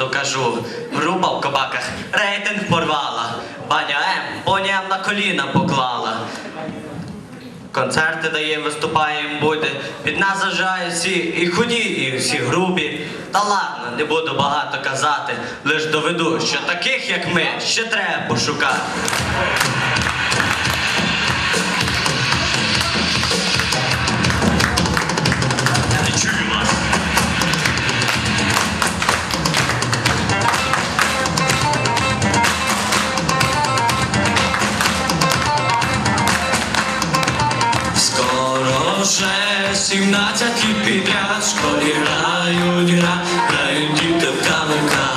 докажу. Груба в кобаках рейтинг порвала. Баня М поням на коліна поклала. Концерти даємо, виступаємо буде. Під нас зажають всі і худі, і всі грубі. Та ладно, не буду багато казати, лиш доведу, що таких, як ми, ще треба пошукати. 17 літ підряд в школі грають, гра, грають діти в камика.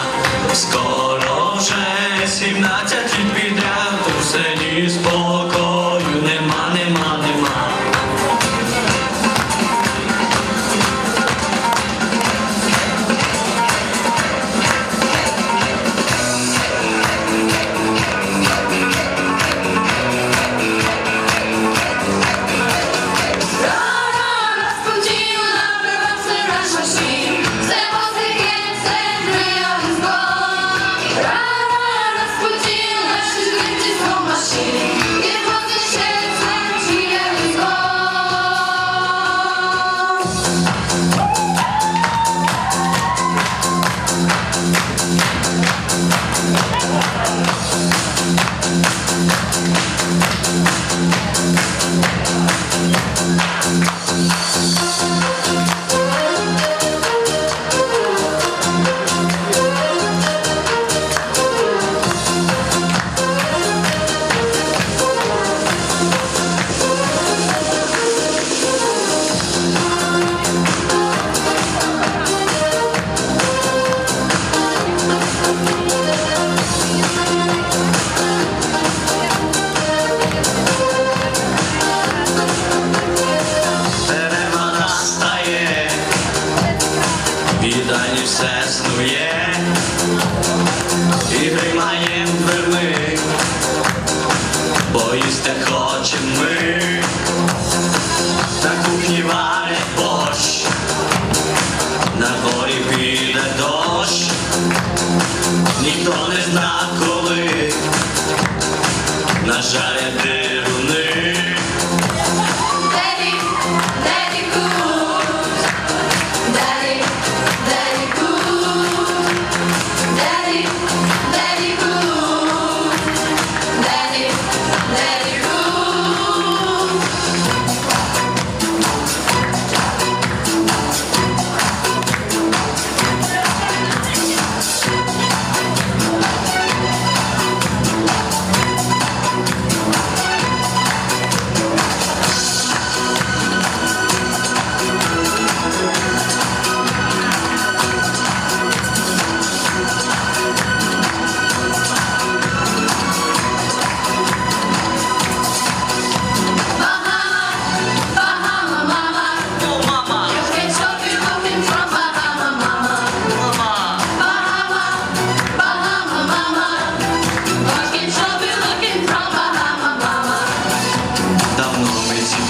Скоро вже 17 so you step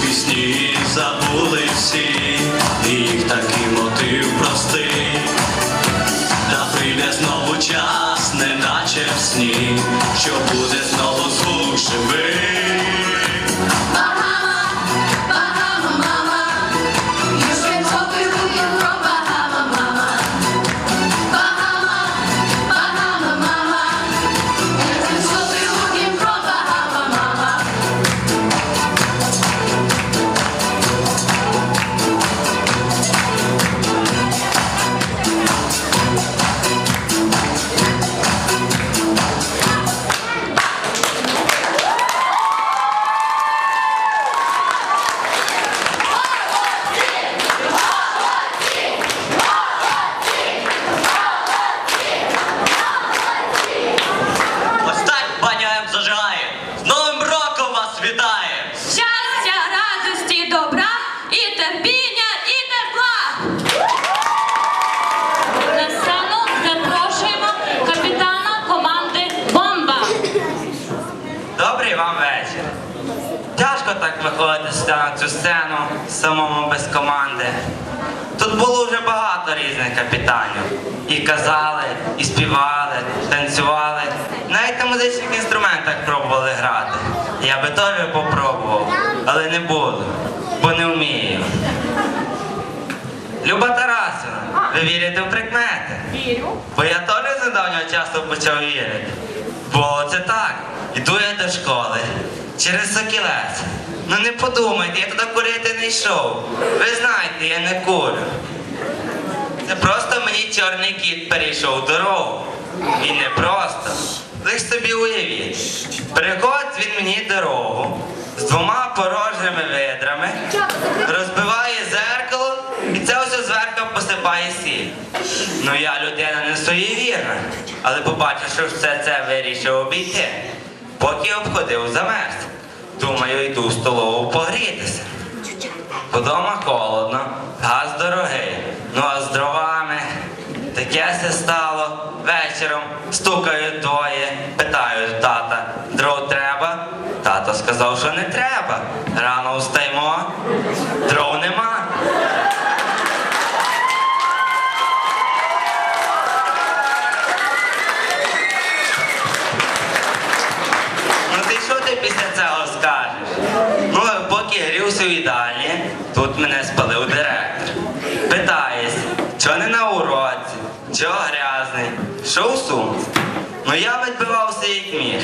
пісні забули всі, і їх такий мотив простий. Та прийде знову час, неначе в сні, що Щастя, радості, добра і терпіння, і тепла. На сцену запрошуємо капітана команди Бомба. Добрий вам вечір. Тяжко так виходити на цю сцену самому без команди. Тут було вже багато різних капітанів. І казали, і співали, танцювали. Навіть на музичних інструментах пробували грати. Я би теж попробував, але не буду, бо не вмію. Люба Тарасівна, ви вірите в прикмети? Вірю. Бо я теж з недавнього часу почав вірити. Бо це так. Іду я до школи через сокілець. Ну не подумайте, я туди курити не йшов. Ви знаєте, я не курю. Це просто мені чорний кіт перейшов дорогу. І не просто. Лиш собі уявіть. Переходить він мені дорогу з двома порожніми ведрами, розбиває зеркало і це все зверху посипає сіль. Ну я людина не суєвірна, але побачивши все це вирішив обійти. Поки обходив замерз. Думаю, йду в столову погрітися. Подома холодно, газ дорогий. Ну а з дровами таке се стало. Сказав, що не треба. Рано встаємо, дров нема. Ну ти що ти після цього скажеш? Ну, поки грівся в їдальні, тут мене спалив директор. Питається, чого не на уроці, чого грязний, що в сумці? Ну я відбивався як міг.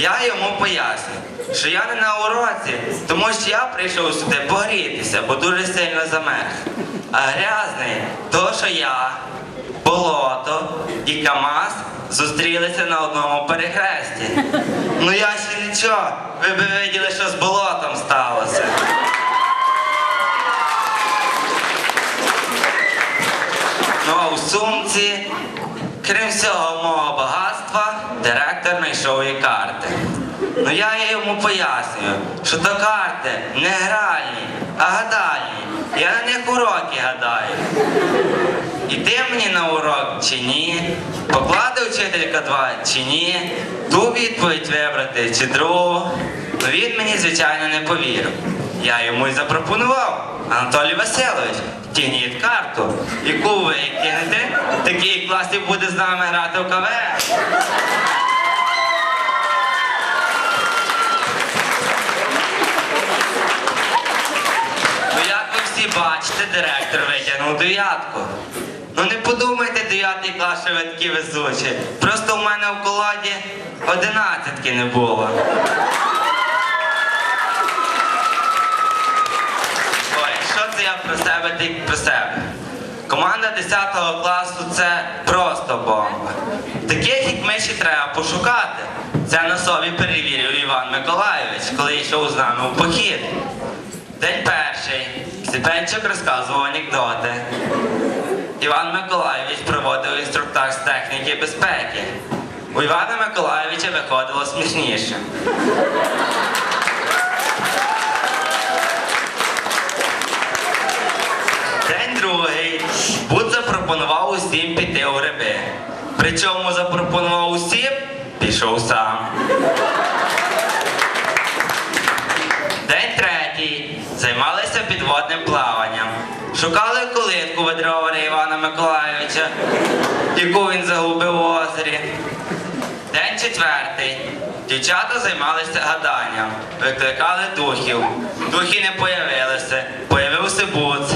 Я йому пояснив, що я не на уроці, тому що я прийшов сюди погрітися, бо дуже сильно замерз. А грязний, то що я, болото і КАМАЗ зустрілися на одному перехресті. Ну я ще нічого, ви б виділи, що з болотом сталося. Ну а у сумці, крім всього мого багатства, директор знайшов і карти. Ну я йому пояснюю, що то карти не гральні, а гадальні. Я на них уроки гадаю. Іти мені на урок чи ні? Покладе вчителька два чи ні? Ту відповідь вибрати чи другу? Ну він мені, звичайно, не повірив. Я йому й запропонував. Анатолій Васильович, тягніть карту. Яку ви кинете, такий клас і буде з нами грати в КВН. Ну як ви всі бачите, директор витягнув дев'ятку. Ну не подумайте, дев'ятий клас, що ви такі везучі. Просто в мене в колоді одинадцятки не було. Ой, що це я про себе тільки про себе? Команда 10 класу це просто бомба. Таких, як ми ще треба пошукати. Це на собі перевірив Іван Миколайович, коли йшов з нами у похід. День перший. Степенчик розказував анекдоти. Іван Миколайович проводив інструктаж з техніки безпеки. У Івана Миколайовича виходило смішніше. День другий. Буд запропонував усім піти у гриби. Причому запропонував усім, пішов сам. Шукали колитку ведровара Івана Миколайовича, яку він загубив у озері. День четвертий. Дівчата займалися гаданням, викликали духів. Духи не появилися, появився буц.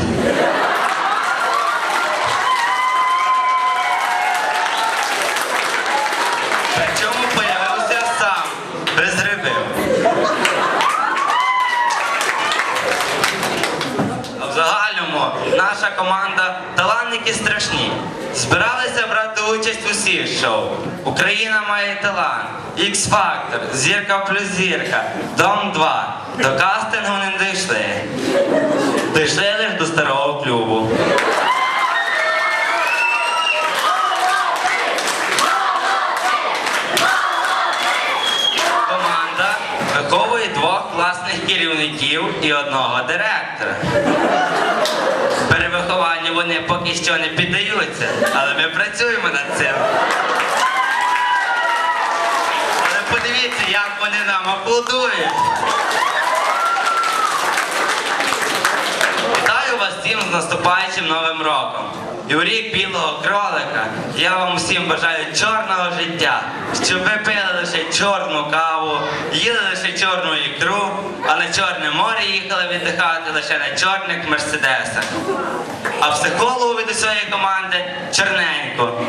Команда талантники страшні. Збиралися брати участь усіх шоу. Україна має талант, Ікс-фактор, Зірка плюс зірка, Дом 2. До кастингу не дійшли. Дійшли лише до старого клубу. Класних керівників і одного директора. Перевихованню вони поки що не піддаються, але ми працюємо над цим. Але подивіться, як вони нам аплодують. Вітаю вас всім з наступаючим новим роком. І у рік білого кролика я вам усім бажаю чорного життя, щоб ви пили лише чорну каву, їли лише чорну ікру, а на Чорне море їхали віддихати лише на чорних мерседесах. А психологу від усієї команди чорненько.